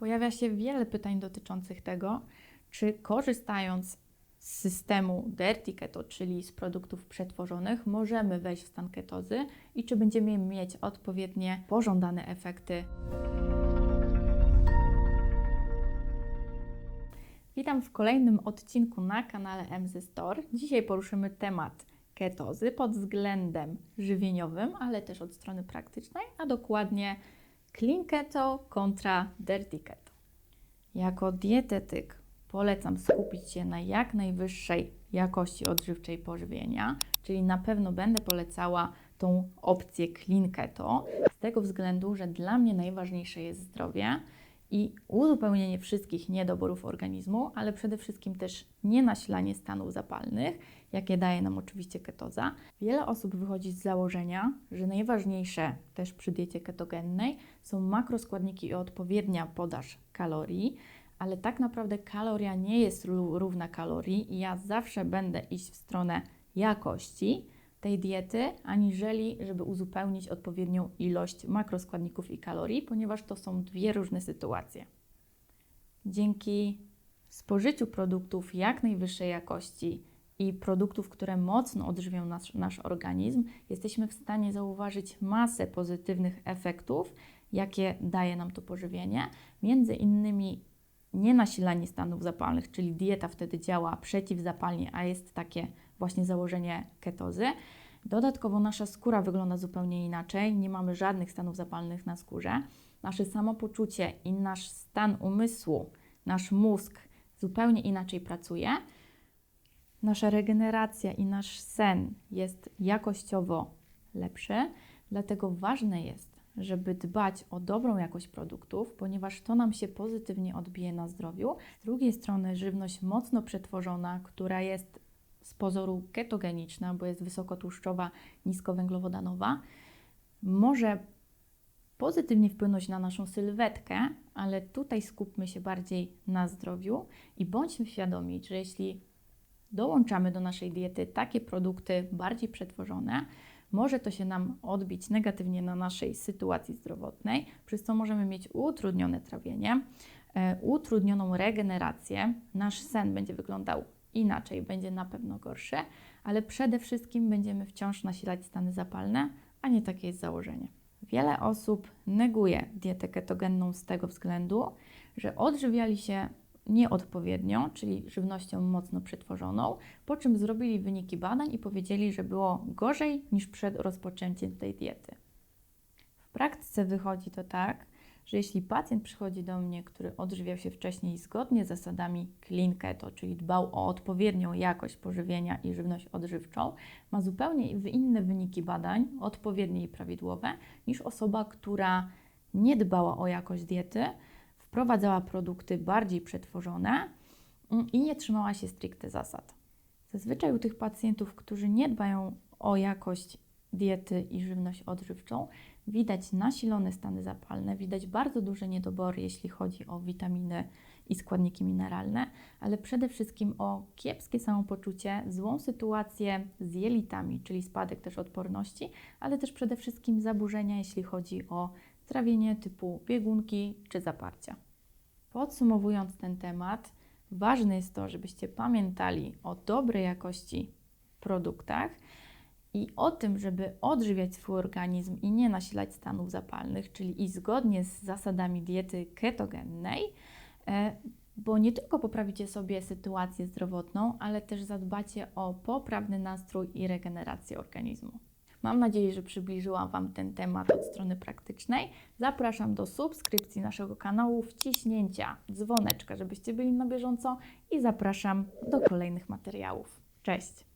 Pojawia się wiele pytań dotyczących tego, czy korzystając z systemu Dirty Keto, czyli z produktów przetworzonych, możemy wejść w stan ketozy i czy będziemy mieć odpowiednie pożądane efekty. Witam w kolejnym odcinku na kanale MZ Store. Dzisiaj poruszymy temat ketozy pod względem żywieniowym, ale też od strony praktycznej, a dokładnie clean keto kontra dirty keto. Jako dietetyk polecam skupić się na jak najwyższej jakości odżywczej pożywienia, czyli na pewno będę polecała tą opcję clean keto, z tego względu, że dla mnie najważniejsze jest zdrowie i uzupełnienie wszystkich niedoborów organizmu, ale przede wszystkim też nie nasilanie stanów zapalnych, jakie daje nam oczywiście ketoza. Wiele osób wychodzi z założenia, że najważniejsze też przy diecie ketogennej są makroskładniki i odpowiednia podaż kalorii, ale tak naprawdę kaloria nie jest równa kalorii i ja zawsze będę iść w stronę jakości tej diety, aniżeli żeby uzupełnić odpowiednią ilość makroskładników i kalorii, ponieważ to są dwie różne sytuacje. Dzięki spożyciu produktów jak najwyższej jakości i produktów, które mocno odżywią nasz, nasz organizm, jesteśmy w stanie zauważyć masę pozytywnych efektów, jakie daje nam to pożywienie. Między innymi nienasilanie stanów zapalnych, czyli dieta wtedy działa przeciwzapalnie, a jest takie właśnie założenie ketozy. Dodatkowo nasza skóra wygląda zupełnie inaczej, nie mamy żadnych stanów zapalnych na skórze. Nasze samopoczucie i nasz stan umysłu, nasz mózg zupełnie inaczej pracuje. Nasza regeneracja i nasz sen jest jakościowo lepszy, dlatego ważne jest, żeby dbać o dobrą jakość produktów, ponieważ to nam się pozytywnie odbije na zdrowiu. Z drugiej strony żywność mocno przetworzona, która jest z pozoru ketogeniczna, bo jest wysokotłuszczowa, niskowęglowodanowa, może pozytywnie wpłynąć na naszą sylwetkę, ale tutaj skupmy się bardziej na zdrowiu i bądźmy świadomi, że jeśli dołączamy do naszej diety takie produkty bardziej przetworzone, może to się nam odbić negatywnie na naszej sytuacji zdrowotnej, przez co możemy mieć utrudnione trawienie, e, utrudnioną regenerację, nasz sen będzie wyglądał inaczej, będzie na pewno gorszy, ale przede wszystkim będziemy wciąż nasilać stany zapalne, a nie takie jest założenie. Wiele osób neguje dietę ketogenną z tego względu, że odżywiali się nieodpowiednio, czyli żywnością mocno przetworzoną, po czym zrobili wyniki badań i powiedzieli, że było gorzej niż przed rozpoczęciem tej diety. W praktyce wychodzi to tak, że jeśli pacjent przychodzi do mnie, który odżywiał się wcześniej zgodnie z zasadami clean keto, czyli dbał o odpowiednią jakość pożywienia i żywność odżywczą, ma zupełnie inne wyniki badań, odpowiednie i prawidłowe, niż osoba, która nie dbała o jakość diety, wprowadzała produkty bardziej przetworzone mm, i nie trzymała się stricte zasad. Zazwyczaj u tych pacjentów, którzy nie dbają o jakość diety i żywność odżywczą, widać nasilone stany zapalne, widać bardzo duże niedobory, jeśli chodzi o witaminy i składniki mineralne, ale przede wszystkim o kiepskie samopoczucie, złą sytuację z jelitami, czyli spadek też odporności, ale też przede wszystkim zaburzenia, jeśli chodzi o trawienie typu biegunki czy zaparcia. Podsumowując ten temat, ważne jest to, żebyście pamiętali o dobrej jakości produktach i o tym, żeby odżywiać swój organizm i nie nasilać stanów zapalnych, czyli i zgodnie z zasadami diety ketogennej, e, bo nie tylko poprawicie sobie sytuację zdrowotną, ale też zadbacie o poprawny nastrój i regenerację organizmu. Mam nadzieję, że przybliżyłam Wam ten temat od strony praktycznej. Zapraszam do subskrypcji naszego kanału, wciśnięcia dzwoneczka, żebyście byli na bieżąco i zapraszam do kolejnych materiałów. Cześć!